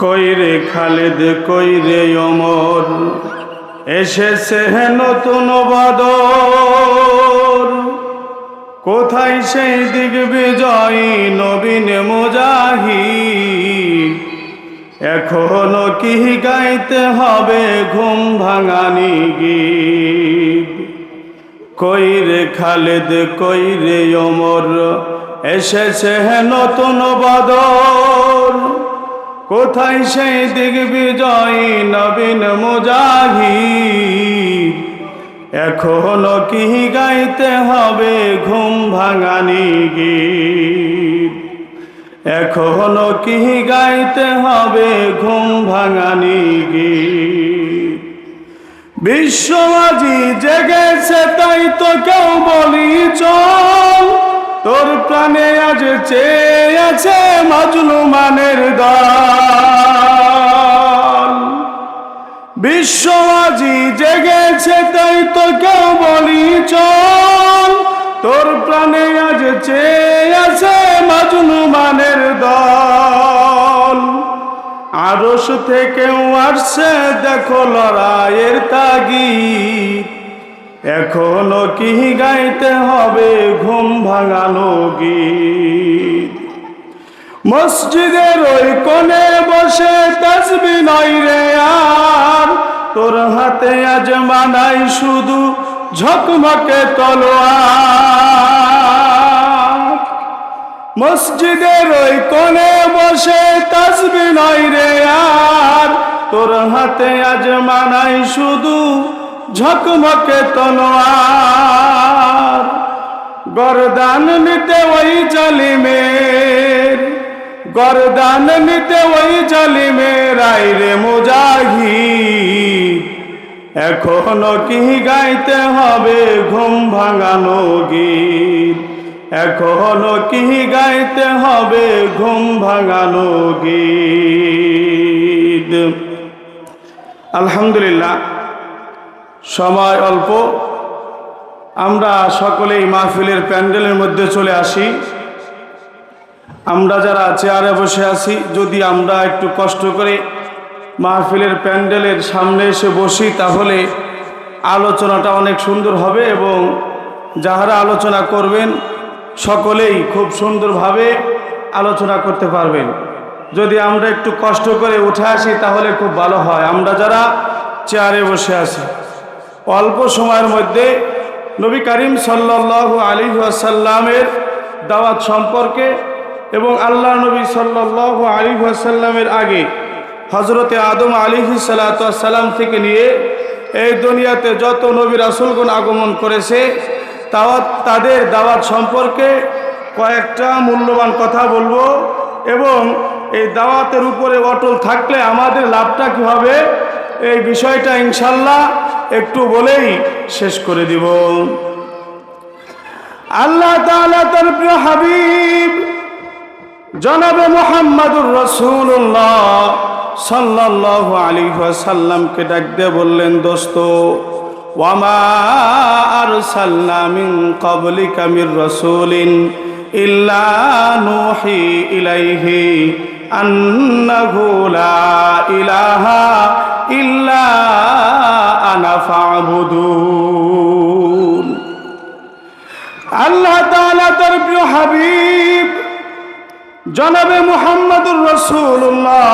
কইরে খালেদ, কইরে অমর। এসেছে নতুন বদর। কোথায় সেই দিক বিজয়ী নবীন মুজাহিদ? এখনও কি গাইতে হবে ঘুম ভাঙানি গীত? কইরে খালেদ, কইরে অমর, এসেছে নতুন বদর। কোথায় সেই দিক বিজয়ী নবীন মুজাহিদ? এখনও কি গাইতে হবে ঘুম ভাঙানি গীত? এখনও কি গাইতে হবে ঘুম ভাঙানি গীত? বিশ্ববাজি জেগেছে তাই তো কেউ বলি চল। তোর প্রাণে আজ চেয়ে আছে মাজলুমানের দল। বিশ্ববাজি জেগেছে, তাই তো কেউ বলি চল। তোর প্রাণে আজ চেয়ে আছে মাজলুমানের দল। আরস থেকেও আসছে, দেখো লড়াইয়ের তাগিদ। এখনও কি গাইতে হবে ঘুম ভাঙানো গীত? মসজিদের ওই কোণে বসে তসবি নাই রে আর। তোর হাতে আজ মানাই শুধু ঝকমকে তলোয়ার। মসজিদের ওই কোণে বসে তসবি নাই রে আর। তোর হাতে আজ মানাই শুধু ঝকমকে তলোয়ার, গরদান নিতে ওই জালিমের, গরদান নিতে ওই জালিমের, আইরে মুজাহিদ, এখনও কি গাইতে হবে ঘুম ভাঙানো গীত? এখনও কি গাইতে হবে ঘুম ভাঙানো গীত? আলহামদুলিল্লাহ সময় অল্প। আমরা সকলেই মাহফিলের প্যান্ডেলের মধ্যে চলে আসি। আমরা যারা চেয়ারে বসে আছি, যদি আমরা একটু কষ্ট করে মাহফিলের প্যান্ডেলের সামনে এসে বসি, তাহলে আলোচনাটা অনেক সুন্দর হবে এবং যাহারা আলোচনা করবেন, সকলেই খুব সুন্দরভাবে আলোচনা করতে পারবেন। যদি আমরা একটু কষ্ট করে উঠে আসি, তাহলে খুব ভালো হয়। আমরা যারা চেয়ারে বসে আছি অল্প সময়ের মধ্যে নবী করিম সাল্লাহ আলী আসাল্লামের দাওয়াত সম্পর্কে এবং আল্লাহ নবী সাল্লাহ আলী আসাল্লামের আগে হজরতে আদম আলী সাল্লাম থেকে নিয়ে এই দুনিয়াতে যত নবী রাসুলগুন আগমন করেছে, তাওয়াত, তাদের দাওয়াত সম্পর্কে কয়েকটা মূল্যবান কথা বলব এবং এই দাওয়াতের উপরে অটল থাকলে আমাদের লাভটা কী হবে এই বিষয়টা ইনশাল্লাহ একটু বলেই শেষ করে দিব। আল্লাহ তার প্রিয় হাবিব, জনাবে মোহাম্মদুর রসুল্লাহ সাল্লাল্লাহু আলাইহি ওয়াসাল্লামকে ডাক বললেন, দোস্ত, ওয়ামা আরসালনা ক্বাবলিকা মির রাসূলিন ইল্লা নূহি ইলাইহি আন্নাহু লা ইলাহা ইল্লা আনা ফাবুদুন। আল্লাহ তাআলা তার প্রিয় হাবিব, জনাবে মুহাম্মদুর রসুল্লাহ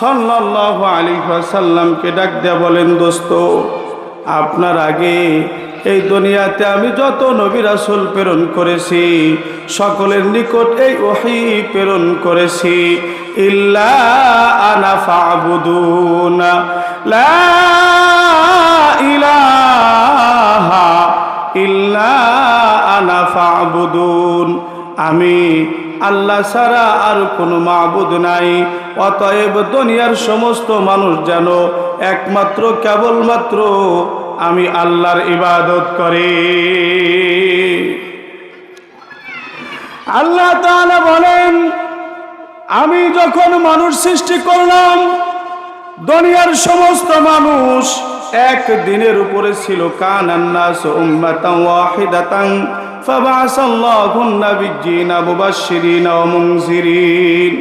সাল্লাহ আলী সাল্লামকে ডাক দেয়া বলেন, দোস্ত আপনার আগে এই দুনিয়াতে আমি যত নবী রাসুল প্রেরণ করেছি, সকলের নিকট এই ওহি প্রেরণ করেছি। ইল্লা আনা ফাবুদুনা, লা ইলাহা ইল্লা আনা ফাবুদুন। আমি আল্লাহ ছাড়া আর কোনো মাবুদ নাই। অতএব দুনিয়ার সমস্ত মানুষ যেন একমাত্র, কেবলমাত্র আমি আল্লাহর ইবাদত করে। আল্লাহ তাআলা বলেন, আমি যখন মানুষ সৃষ্টি করলাম, দুনিয়ার সমস্ত মানুষ এক দিনের উপরে ছিল কানান্নাস উম্মাতান ওয়াহিদাতান। فبعث الله النبيين مبشرين ومنذرين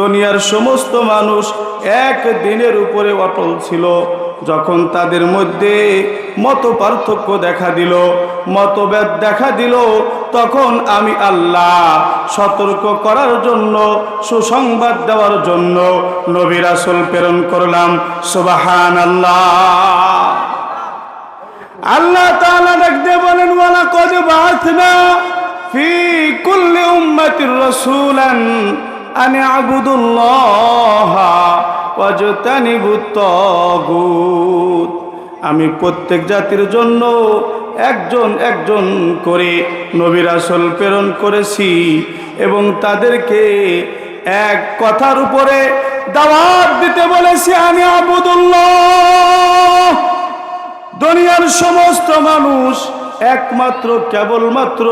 দুনিয়ার সমস্ত মানুষ এক দিনের উপরে অটল ছিল যখন তাদের মধ্যে মত পার্থক্য দেখা দিল মতভেদ দেখা দিল তখন আমি আল্লাহ সতর্ক করার জন্য সুসংবাদ দেওয়ার জন্য নবী রাসূল প্রেরণ করলাম সুবাহান আল্লাহ আল্লাহ তাআলা ডাকতে বলেন, ওয়ালা কদ বাআথনা ফি কুল্লি উম্মাতির রাসূলান আন আবুদুল্লাহ ওয়াজতানিবুত তাগুত আমি প্রত্যেক জাতির জন্য একজন একজন করে নবী রাসূল প্রেরণ করেছি এবং তাদেরকে এক কথার উপরে দাওয়াত দিতে বলেছি আমি আবুদুল্লাহ। দুনিয়ার সমস্ত মানুষ একমাত্র, কেবলমাত্র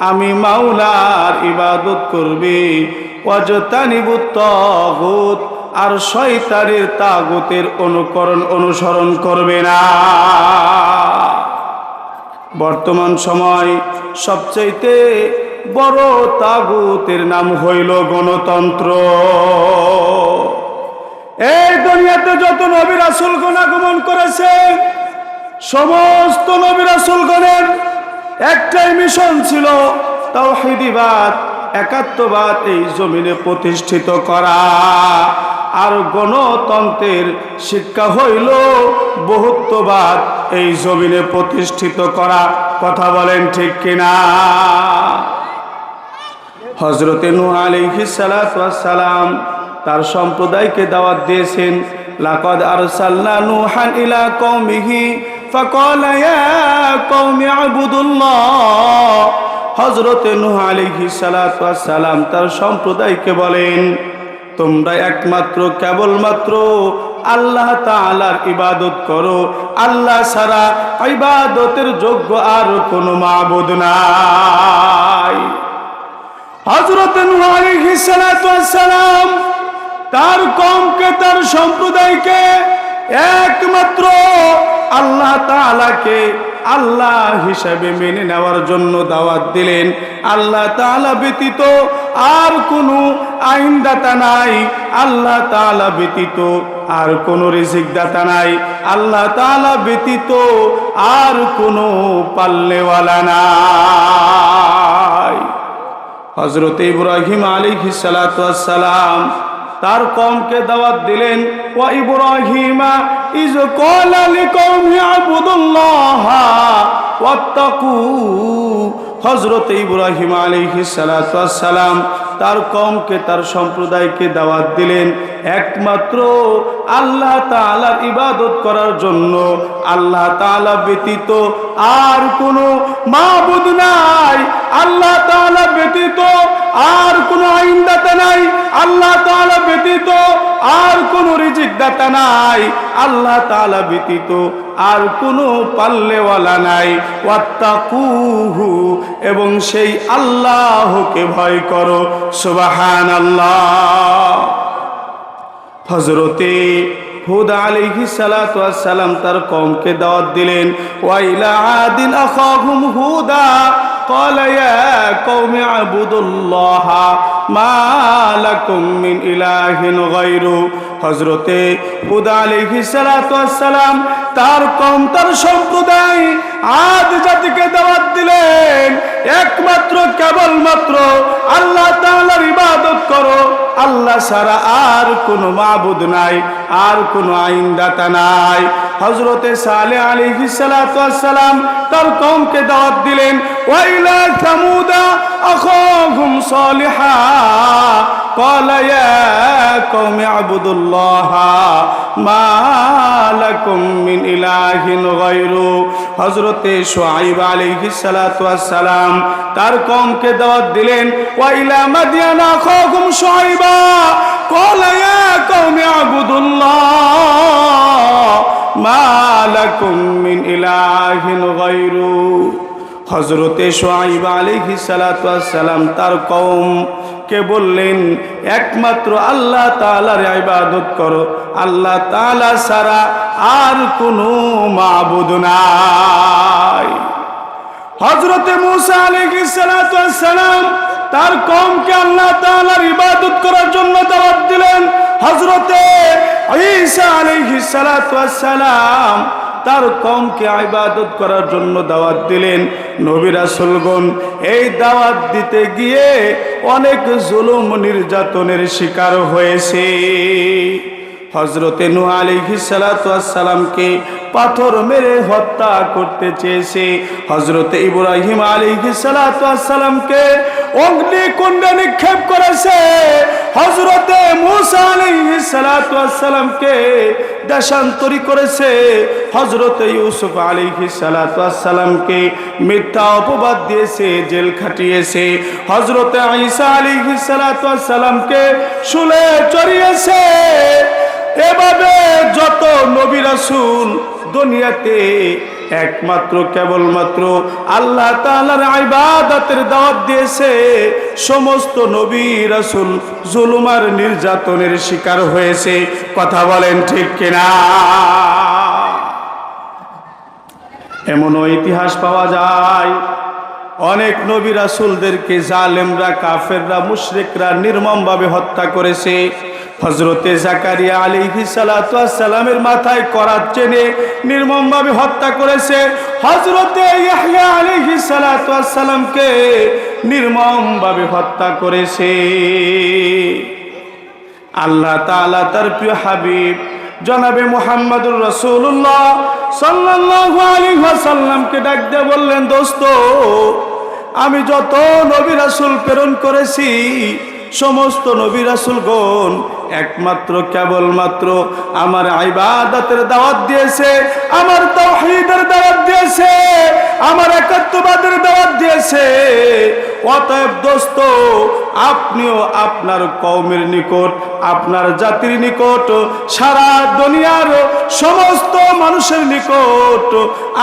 আমি মাওলার ইবাদত করবে। অযতানিবুত তাগুত, আর শয়তানের তাগতের অনুকরণ অনুসরণ করবে না। বর্তমান সময় সবচাইতে বড় তাগুতের নাম হইল গণতন্ত্র। এই দুনিয়াতে যত নবী রাসুলগণ আগমন করেছে, সমস্ত নবী রাসুলগণের একটাই মিশন ছিল তাওহিদিবাদ একাত্মবাদ এই জমিনে প্রতিষ্ঠিত করা। আর গণতন্ত্রের শিক্ষা হইল বহুত্ববাদ এই জমিনে প্রতিষ্ঠিত করা। কথা বলেন ঠিক কিনা? হজরতে আলাইহিস সালাম তার সম্প্রদায়কে দাওয়াত দিয়েছেন, লাকাদ আরসালনা নূহান ইলা কওমিহি, ফাকালা ইয়া কওমি আবুদুল্লাহ। হযরতে নূহ আলাইহিস সালাম তার সম্প্রদায়কে বলেন, তোমরা একমাত্র, কেবলমাত্র আল্লাহ তাআলার ইবাদত করো। আল্লাহ ছাড়া ইবাদতের যোগ্য আর কোনো মাবুদ নাই। হজরত সালাম তার কমকে, তার সম্প্রদায়কে একমাত্র আল্লাহ তাআলাকে আল্লাহ হিসাবে মেনে নেওয়ার জন্য দাওয়াত দিলেন। আল্লাহ তাআলা ব্যতীত আর কোনো আইনদাতা নাই। আল্লাহ তাআলা ব্যতীত আর কোনো রিজিক দাতা নাই। আল্লাহ তাআলা ব্যতীত আর কোনো পাল্লেওয়ালা নাই। হজরত ইব্রাহিম আলী সালাম তার কমকে দাওয়াত দিলেন, ওয়া ইব্রাহিমা, ইজ ক্বালা লিকওমি আবুদুল্লাহ হযরত ইব্রাহিম সালাতু সালাম তার কমকে, তার সম্প্রদায়কে দাওয়াত দিলেন, একমাত্র আল্লাহ তাআলার ইবাদত করার জন্য আল্লাহ তাআলা ব্যতীত আর কোনো মাবুদ নাই। আল্লাহ তাআলা ব্যতীত আর কোনো আইনদাতা নাই। আল্লাহ তাআলা ব্যতীত আর কোনো রিজিক দাতা নাই। আল্লাহ তাআলা ব্যতীত আর কোনো পাল্লেওয়ালা নাই। ওয়াত্তাকুহু, এবং সেই আল্লাহকে ভয় করো। সুবাহান আল্লাহ হজরতে হুদ সালাতু সালাম তার কওমকে দাওয়াত দিলেন, ওয়াইলা আদিন আখাহুম হুদা। قال يا قوم اعبدوا الله ما لكم من إله غيره হজরতে হুদা আলাইহি সালাতু সালাম তার কম তার সম্প্রদায় আদ জাতিকে দাওয়াত দিলেন একমাত্র কেবলমাত্র আল্লাহ তাআলার ইবাদত করো আল্লাহ ছাড়া আর কোনো মাবুদ নাই আর কোনো আইনদাতা নাই হজরতে সালে আলী সালাম তার কমকে দাওয়াত দিলেন ওয়াইলা সামুদা আখাহুম সালিহা قال يا قوم اعبدوا الله ما لكم من إله غيره হতে সোহাইব আলী সালাম তার কমকে দাওয়াত দিলেন, ওয়াইলা মাদিয়ানা খাকুম সোহাইবা, ক্বালা ইয়া আবুদুল্লাহ, মা মিন ইলাহিন গায়রু। আলাইহিস সালাতু সালাম তার কওম কে বললেন, একমাত্র আল্লাহ তালার ইবাদত করো। আল্লাহ তালা সারা আর কোনো মাবুদ হজরতে মুসা আলিহি সালাম তার কমকে আল্লাহ তাআলার ইবাদত করার জন্য দাওয়াত দিলেন। হজরতে ঈসা তার কমকে আইবাদত করার জন্য দাওয়াত দিলেন নবীরা সুলগন এই দাওয়াত দিতে গিয়ে অনেক জুলুম নির্যাতনের শিকার হয়েছে। হজরতে নু আলিহি সালাতামকে পাথর মেরে হত্যা করতে চেয়েছে। হজরতে ইব্রাহিম আলিহি সালাতামকে অগ্নিকুণ্ডে নিক্ষেপ করেছে। হজরতে মুসা আলিহি সালাতামকে দেশান্তরী করেছে। হজরতে ইউসুফ আলিহি সালাতামকে মিথ্যা অপবাদ দিয়েছে, জেল খাটিয়েছে। হজরতে ঈসা আলিহি সালাতামকে শুলে চড়িয়েছে। এভাবে যত নবী রাসুল দুনিয়াতে একমাত্র, কেবলমাত্র আল্লাহ তাআলার ইবাদতের দাওয়াত দিয়েছে, সমস্ত নবী রাসুল জুলুমার নির্যাতনের শিকার হয়েছে। কথা বলেন ঠিক কিনা? এমনও ইতিহাস পাওয়া যায়, অনেক নবী রাসুলদেরকে জালেমরা, কাফেররা, মুশরিকরা নির্মমভাবে হত্যা করেছে। হজরতে জাকারিয়া আলাইহিস সালাতু সালামের মাথায় করাত চেনে নির্মমভাবে হত্যা করেছে। হজরতে ইয়াহইয়া আলাইহিস সালাতু সালামকে নির্মমভাবে হত্যা করেছে। আল্লাহ তাআলা তার প্রিয় হাবিব, জনাবে মুহাম্মদুর রাসূলুল্লাহ সাল্লাল্লাহু আলাইহি ওয়াসাল্লামকে ডাক দিয়ে বললেন, দোস্ত, আমি যত নবী রাসুল প্রেরণ করেছি সমস্ত নবী রাসূলগণ একমাত্র, কেবলমাত্র আমার ইবাদতের দাওয়াত দিয়েছে, আমার তাওহীদের দাওয়াত দিয়েছে, আমার একাত্মবাদের দাওয়াত দিয়েছে। অতএব দোস্ত, আপনিও আপনার কওমের নিকট, আপনার জাতির নিকট, সারা দুনিয়ার সমস্ত মানুষের নিকট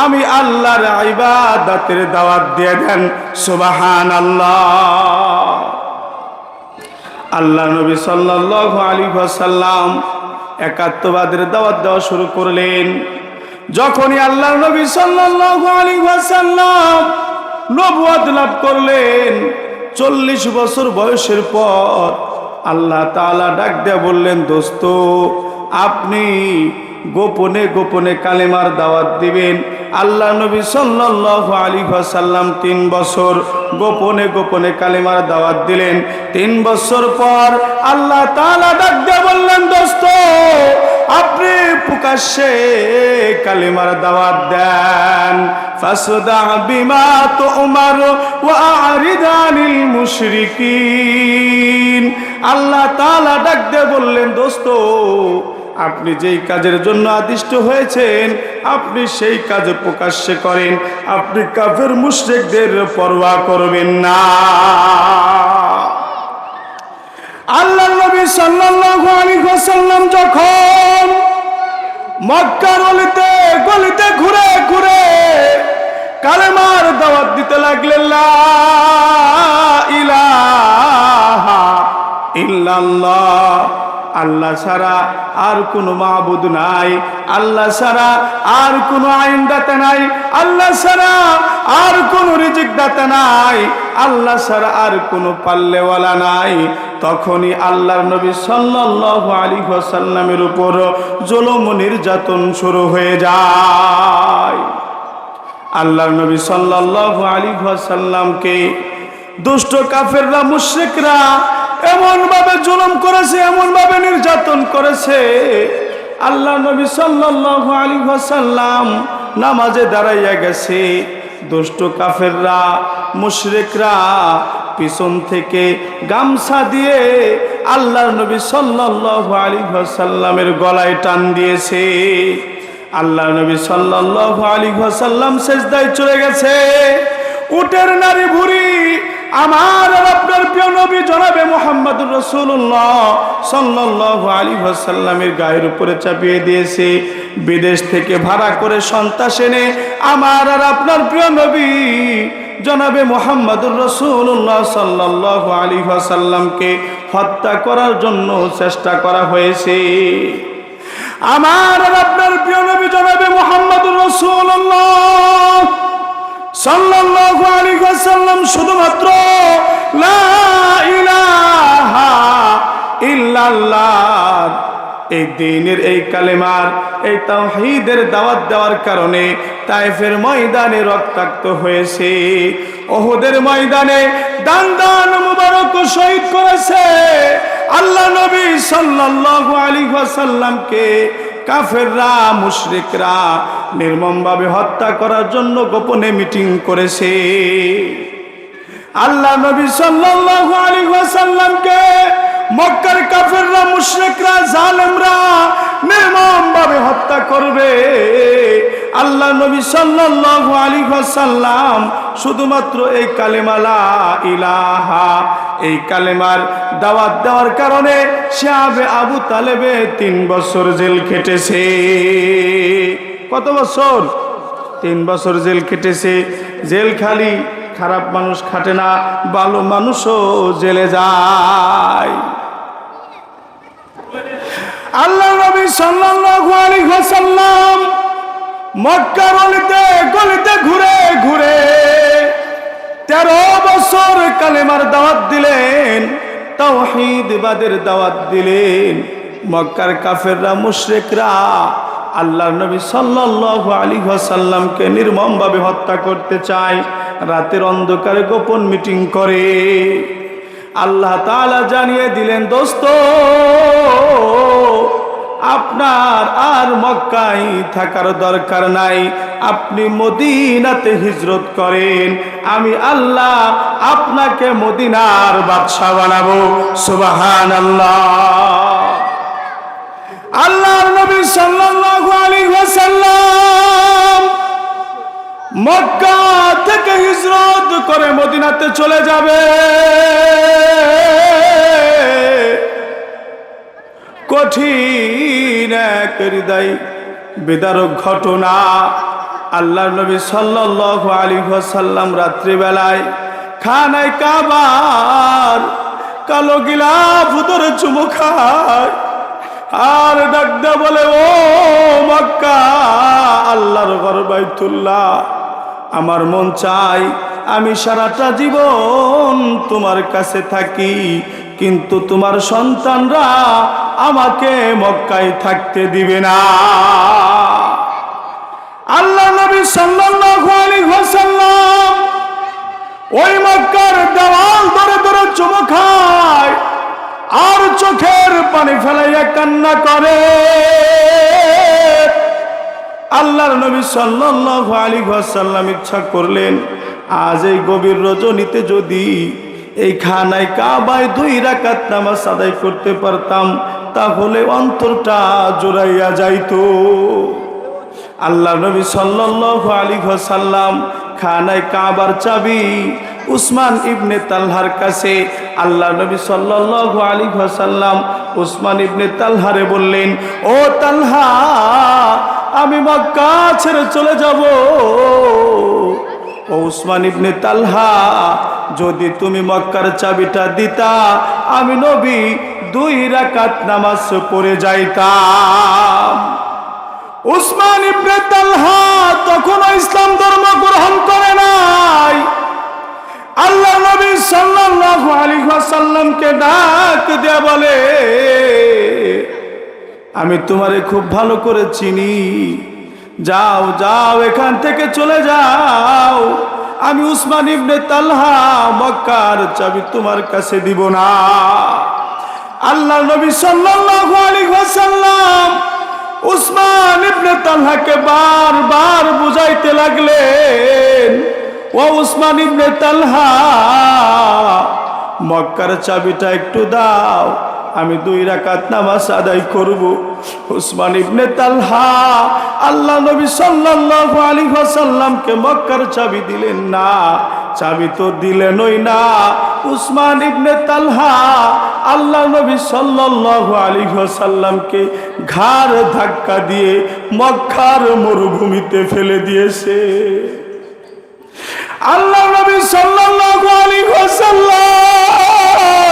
আমি আল্লাহর ইবাদতের দাওয়াত দিয়ে দেন। সুবাহান আল্লাহ আল্লাহ নবী সাল্লাহ আলী সাল্লাম একাত্মবাদের দাওয়াত দেওয়া শুরু করলেন। যখনই আল্লাহ নবী সাল্লাহ আলী সাল্লাম নবুয়াদ লাভ করলেন, চল্লিশ বছর বয়সের পর আল্লাহ তালা ডাক দেয়া বললেন, দোস্ত, আপনি গোপনে গোপনে কালেমার দাওয়াত দিবেন। আল্লাহ নবী সাল্লাল্লাহু আলাইহি ওয়াসাল্লাম তিন বছর গোপনে গোপনে কালেমার দাওয়াত দিলেন। তিন বছর পর আল্লাহ তাআলা ডাক দিয়ে বললেন, দোস্ত, আপনি প্রকাশ্যে কালেমার দাওয়াত দেন। ফাসদা বিমা তুমার ওয়া আরিদ আনিল মুশরিকিন। আল্লাহ তাআলা ডাক দিয়ে বললেন, দোস্ত আপনি যেই কাজের জন্য আদিষ্ট হয়েছেন, আপনি সেই কাজে প্রকাশ্যে করেন। আপনি কাফের মুশরিকদের পরোয়া করবেন না। আল্লাহ নবী সাল্লাল্লাহু আলাইহি ওয়াসাল্লাম যখন মক্কার অলিতে গলিতে ঘুরে ঘুরে কালেমার দাওয়াত দিতে লাগলেন, লা ইলাহা ইল্লাল্লাহ আল্লাহ ছাড়া আর কোনো মাহবুদ নাই। আল্লাহ ছাড়া আর কোনো আইন দাতা নাই। আল্লাহ ছাড়া আর কোনো রিজিক দাতা নাই। আল্লাহ ছাড়া আর কোনো পাল্লেওয়ালা নাই। তখনই আল্লাহর নবী সাল্লাল্লাহু আলাইহি ওয়াসাল্লামের উপর জুলুম নির্যাতন শুরু হয়ে যায়। আল্লাহর নবী সাল্লাল্লাহু আলাইহি ওয়াসাল্লামকে দুষ্ট কাফেররা, মুশরিকরা এমন ভাবে জুলুম করেছে এমন ভাবে নির্যাতন করেছে। আল্লাহ নবী সাল্লাল্লাহু আলাইহি ওয়াসাল্লাম নামাজে দাঁড়াইয়া গেছে। দুষ্ট কাফেররা, মুশরিকরা পিছন থেকে গামছা দিয়ে আল্লাহর নবী সাল্লাল্লাহু আলাইহি ওয়াসাল্লামের গলায় টান দিয়েছে। আল্লাহ নবী সাল্লাল্লাহু আলাইহি ওয়াসাল্লাম সেজদায় চলে গেছে। উটের নারী ভুরি আমার আর আপনার প্রিয় নবী জনাবে মোহাম্মদুর রসুল্লাহ সাল্লাল্লাহু আলাইহি ওয়াসাল্লামের গায়ের উপরে চাপিয়ে দিয়েছে। বিদেশ থেকে ভাড়া করে সন্তাস এনে আমার আর আপনার প্রিয় নবী জনাবে মোহাম্মদুর রসুল্লাহ সাল্লাল্লাহু আলাইহি ওয়াসাল্লামকে হত্যা করার জন্য চেষ্টা করা হয়েছে। আমার আর আপনার প্রিয় নবী জনাবে মোহাম্মদুর রসুল্লাহ সাল্লাল্লাহু আলাইহি ওয়াসাল্লাম শুধুমাত্র লা ইলাহা ইল্লাল্লাহ, এই দিনের এই কালেমার, এই তাওহীদের দাওয়াত দেওয়ার কারণে তায়েফের ময়দানে রক্তাক্ত হয়েছে। ওহুদের ময়দানে দান দান মুবারক শহীদ করেছে। আল্লাহ নবী সাল্লাল্লাহু আলাইহি ওয়াসাল্লামকে কাফেররা, মুশরিকরা নির্মমভাবে হত্যা করার জন্য গোপনে মিটিং করেছে। আল্লাহ নবী সাল্লাল্লাহু আলাইহি ওয়াসাল্লামকে মক্কার কাফেররা, মুশরিকরা, জালেমরা নির্মমভাবে হত্যা করবে। আল্লাহ নবী সাল্লাল্লাহু আলাইহি ওয়াসাল্লাম শুধুমাত্র এই কালেমালা ইলাহা এই কালেমার দাওয়াত দেওয়ার কারণে শাবে আবু তালেবে তিন বছর জেল খেটেছে। কত বছর? তিন বছর জেল কেটেছে জেল খালি, খারাপ মানুষ খাটে না, ভালো মানুষও জেলে যায়। আল্লাহ নবী সাল্লাল্লাহু আলাইহি ওয়াসাল্লাম মক্কার অলিতে গলিতে ঘুরে ঘুরে তেরো বছর কালেমার দাওয়াত দিলেন তাওহীদবাদের দাওয়াত দিলেন। মক্কার কাফেররা, মুশরিকরা আল্লাহর নবী সাল্লাল্লাহু আলাইহি ওয়াসাল্লামকে নির্মমভাবে হত্যা করতে চায়, রাতের অন্ধকারে গোপন মিটিং করে। আল্লাহ তাআলা জানিয়ে দিলেন, দোস্ত আপনার আর মক্কায় থাকার দরকার নাই। আপনি মদিনাতে হিজরত করেন। আমি আল্লাহ আপনাকে মদিনার বাদশাহ বানাবো। সুবাহান আল্লাহ আল্লাহর নবী সাল্লাল্লাহু আলাইহি ওয়াসাল্লাম মক্কা থেকে হিজরত করে মদিনাতে চলে যাবে। কঠিন এক হৃদয় বিদারক ঘটনা আল্লাহ নবী সাল্লাল্লাহু আলাইহি ওয়াসাল্লাম রাত্রিবেলায় খানায় কাবার কালো গিলাফ ধরে চুমু খায়। আর ডাকদা বলে, ও মক্কা, আল্লাহর ঘর বাইতুল্লাহ, আমার মন চাই, আমি সারাটা জীবন তোমার কাছে থাকি কিন্তু তোমার সন্তানরা আমাকে মক্কায় থাকতে দিবে না। আল্লাহ নবী ওয়াসাল্লাম ওই মক্কার দেওয়াল ধরে ধরে চুমু খায় আর চোখের পানি ফেলাইয়া কান্না করে। আল্লাহর নবী সাল্লাল্লাহু আলাইহি ওয়াসাল্লাম ইচ্ছা করলেন, আজ এই গভীর রজনীতে যদি এই খানায় কাবায় দুই রাকাত নামাজ আদায় করতে পারতাম, তাহলে অন্তরটা জোড়াইয়া যাইতো। আল্লাহ নবী সাল্লাল্লাহু আলাইহি ওয়াসাল্লাম খানায় কাবার চাবি উসমান ইবনে তালহার কাছে আল্লাহ নবী সাল্লাল্লাহু আলাইহি ওয়াসাল্লাম উসমান ইবনে তালহারে বললেন, ও তালহা, আমি মক্কা ছেড়ে চলে যাব। ও উসমান ইবনে তালহা, যদি তুমি মক্কার চাবিটা দিতা, আমি নবী দুই রাকাত নামাজ পড়ে যাইতাম। উসমান ইবনে তালহা তখনও ইসলাম ধর্ম গ্রহণ করে নাই। আল্লাহ নবী সাল্লাল্লাহু আলাইহি ওয়াসাল্লামকে ডাক দেয়া বলে, আমি তোমারে খুব ভালো করে চিনি। যাও যাও, এখান থেকে চলে যাও। আমি উসমান ইবনে তালহা, মক্কার চাবি তোমার কাছে দিব না। আল্লাহ নবী সাল্লাল্লাহু আলাইহি ওয়াসাল্লাম উসমান ইবনে তালহাকে বারবার বুঝাইতে লাগলেন, ও উসমান ইবনে তালহা, মক্কার চাবিটা একটু দাও আমি দুই রাকাত নামাজ আদায় করব। উসমান ইবনে তালহা আল্লাহ নবী সাল্লাল্লাহু আলাইহি ওয়াসাল্লামকে মক্কার চাবি দিলেন না। চাবি তো দিলেনই না। উসমান ইবনে তালহা আল্লাহ নবী সাল্লাল্লাহু আলাইহি ওয়াসাল্লামকে ঘাড় ধাক্কা দিয়ে মক্কার মরুভূমিতে ফেলে দিয়েছে। আল্লাহ নবী সাল্লাল্লাহু আলাইহি ওয়াসাল্লাম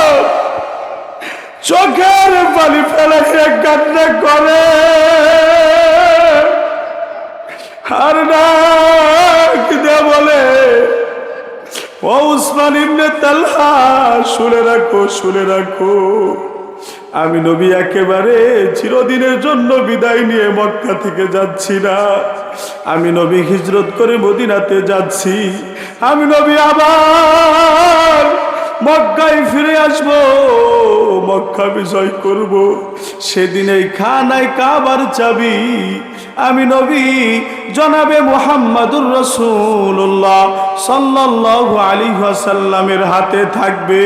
চোখের পানি ফেলে সে কান্না করে। আর দিয়ে বলে? ও উসমান ইবনে তালহা, শুনে রাখো শুনে রাখো। আমি নবী একেবারে চিরদিনের জন্য বিদায় নিয়ে মক্কা থেকে যাচ্ছি না। আমি নবী হিজরত করে মদিনাতে যাচ্ছি। আমি নবী আবার মক্কায় ফিরে আসব। মক্কা বিজয় করব। সেদিন এই খানায় কাবার চাবি আমি নবী জনাবে মোহাম্মদুর রসুল্লাহ সাল্লাল্লাহু আলাইহি ওয়াসাল্লামের হাতে থাকবে।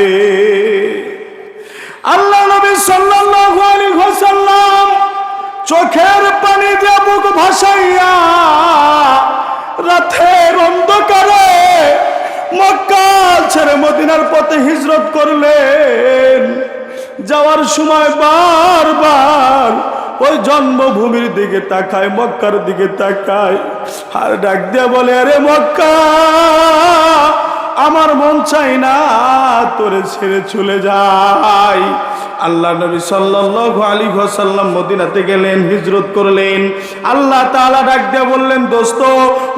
আল্লাহ নবী সাল্লাল্লাহু আলাইহি ওয়াসাল্লাম চোখের পানি দিয়ে বুক ভাসাইয়া রাতের অন্ধকারে মক্কা ছেড়ে মদিনার পথে হিজরত করলেন। যাওয়ার সময় বারবার ওই জন্মভূমির দিকে তাকায়, মক্কার দিকে তাকায়। আর ডাক দিয়ে বলে, আরে মক্কা, আমার মন চাই না তোরে ছেড়ে চলে যাই। আল্লাহ নবী সাল্লাল্লাহু আলাইহি ওয়াসাল্লাম মদিনাতে গেলেন, হিজরত করলেন। আল্লাহ তাআলা ডাক দিয়ে বললেন, দোস্ত,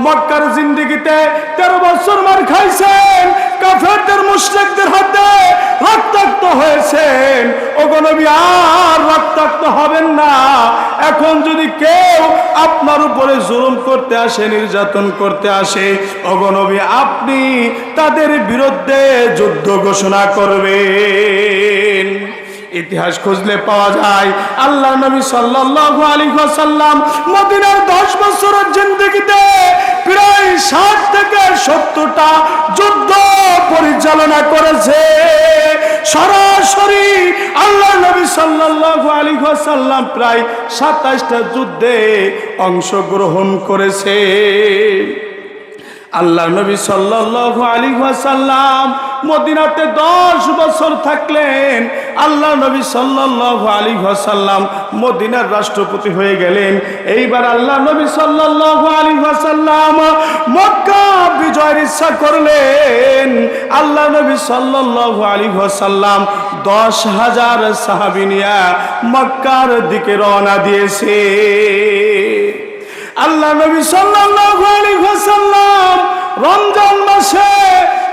মক্কার জিন্দেগিতে 13 বছর মার খাইছেন কাফেরদের, মুশরিকদের হাতে রক্তাক্ত হয়েছেন। ওগো নবী, আর রক্তাক্ত হবেন না। এখন যদি কেউ আপনার উপরে জুলুম করতে আসে, নির্যাতন করতে আসে অগনবী নবী, আপনি তাদের বিরুদ্ধে যুদ্ধ ঘোষণা করবেন। ইতিহাস খুঁজলে পাওয়া যায়। আল্লাহ নবী সাল্লাল্লাহু আলাইহি ওয়াসাল্লাম মদিনার 10 বছরের জিন্দেগিতে প্রায় 60 থেকে 70টা যুদ্ধ পরিচালনা করেছে। সরাসরি আল্লাহ নবী সাল্লাল্লাহু আলাইহি ওয়াসাল্লাম প্রায় 27টা যুদ্ধে অংশগ্রহণ করেছে। আল্লাহ নবী সাল্লাল্লাহু আলাইহি ওয়াসাল্লাম মদিনাতে দশ বছর থাকলেন। আল্লাহ নবী সাল্লাল্লাহু আলাইহি ওয়াসাল্লাম মদিনার রাষ্ট্রপতি হয়ে গেলেন। এইবার আল্লাহ নবী সাল্লাল্লাহু আলাইহি ওয়াসাল্লাম মক্কা বিজয়ের ইচ্ছা করলেন। আল্লাহ নবী সাল্লাল্লাহু আলাইহি ওয়াসাল্লাম দশ হাজার সাহাবী নিয়ে মক্কার দিকে রওনা দিয়েছে। আল্লাহ নবী সাল্লাল্লাহু আলাইহি ওয়াসাল্লাম রমজান মাসে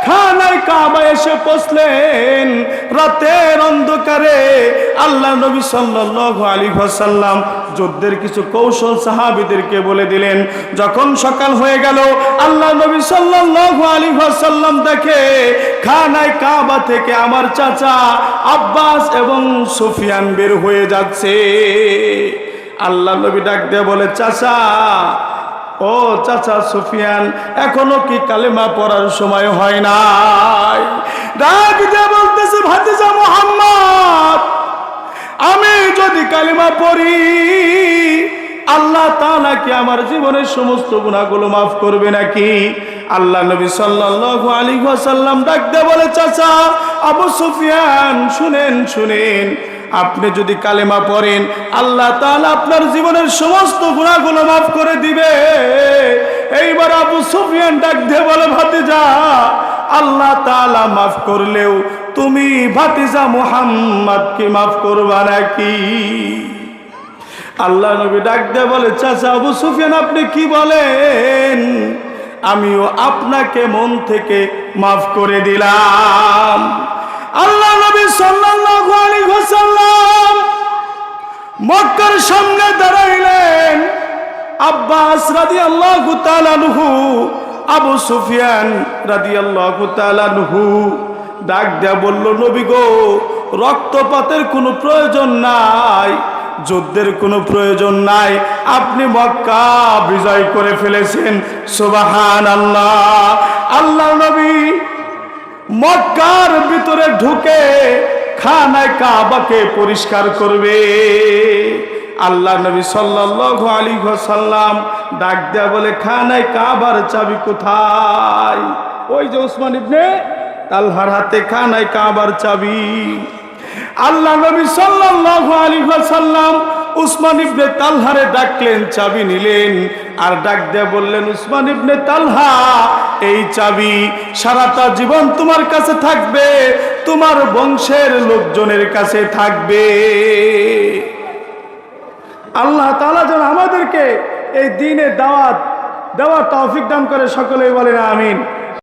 খানায় কাবা এসে পৌঁছলেন রাতের অন্ধকারে আল্লাহ নবী সাল্লাল্লাহু আলাইহি ওয়াসাল্লাম যুদ্ধের কিছু কৌশল সাহাবীদেরকে বলে দিলেন। যখন সকাল হয়ে গেল, আল্লাহ নবী সাল্লাল্লাহু আলাইহি ওয়াসাল্লাম দেখে, খানায় কাবা থেকে আমার চাচা আব্বাস এবং সুফিয়ান বের হয়ে যাচ্ছে। আল্লাহ নবী ডাক দিয়ে বলে, চাচা, ও চাচা সুফিয়ান, এখনও কি কালেমা পড়ার সময় হয় নাই? ডাক দিয়ে বলতেছে, ভাতিজা মোহাম্মদ, আমি যদি কালেমা পড়ি, আল্লাহ তা নাকি আমার জীবনের সমস্ত গুণাগুলো মাফ করবে নাকি? আল্লাহ নবী সাল্লাল্লাহু আলাইহি ওয়াসাল্লাম ডাক দিয়ে বলে, চাচা, আবু সুফিয়ান, শুনেন শুনেন আপনি যদি কালেমা পড়েন, আল্লাহ তাআলা আপনার জীবনের সমস্ত গুণাগুলো মাফ করে দিবে। এইবার আবু সুফিয়ান ডাক দিয়ে বলে, ভাতিজা, আল্লাহ তাআলা মাফ করলেও তুমি ভাতিজা মুহাম্মদকে মাফ করবা নাকি? আল্লাহ নবী ডাক দিয়ে বলে, চাচা আবু সুফিয়ান, আপনি কি বলেন? আমিও আপনাকে মন থেকে মাফ করে দিলাম। আল্লাহ নবী সাল্লাল্লাহু আলাইহি ওয়াসাল্লাম মক্কার সামনে দাঁড়াইলেন। আব্বাস রাদিয়াল্লাহু তাআলা আনহু, আবু সুফিয়ান রাদিয়াল্লাহু তাআলা আনহু ডাক দেয়া বলল, নবী গো, রক্তপাতের কোনো প্রয়োজন নাই, যুদ্ধের কোনো প্রয়োজন নাই। আপনি মক্কা বিজয় করে ফেলেছেন। সুবাহান আল্লাহ আল্লাহ নবী মক্কার ভিতরে ঢুকে খানায় কাবাকে পরিষ্কার করবে। আল্লাহ নবী সাল্লাল্লাহু আলাইহি ওয়াসাল্লাম ডাক দেয়া বলে, খানায় কাবার চাবি কোথায়? ওই যে ওসমান ইবনে তালহার হাতে খানায় কাবার চাবি। আল্লাহ নবী সাল্লাল্লাহু আলাইহি ওয়াসাল্লাম উসমান ইবনে তালহারে ডাকলেন, চাবি নিলেন আর ডাক দিয়ে বললেন, উসমান ইবনে তালহা, এই চাবি সারাটা জীবন তোমার কাছে থাকবে, তোমার বংশের লোকজনের কাছে থাকবে। আল্লাহ তাআলা যেন আমাদেরকে এই দিনে দাওয়াত দেওয়ার তৌফিক দান করে, সকলেই বলেন, আমিন।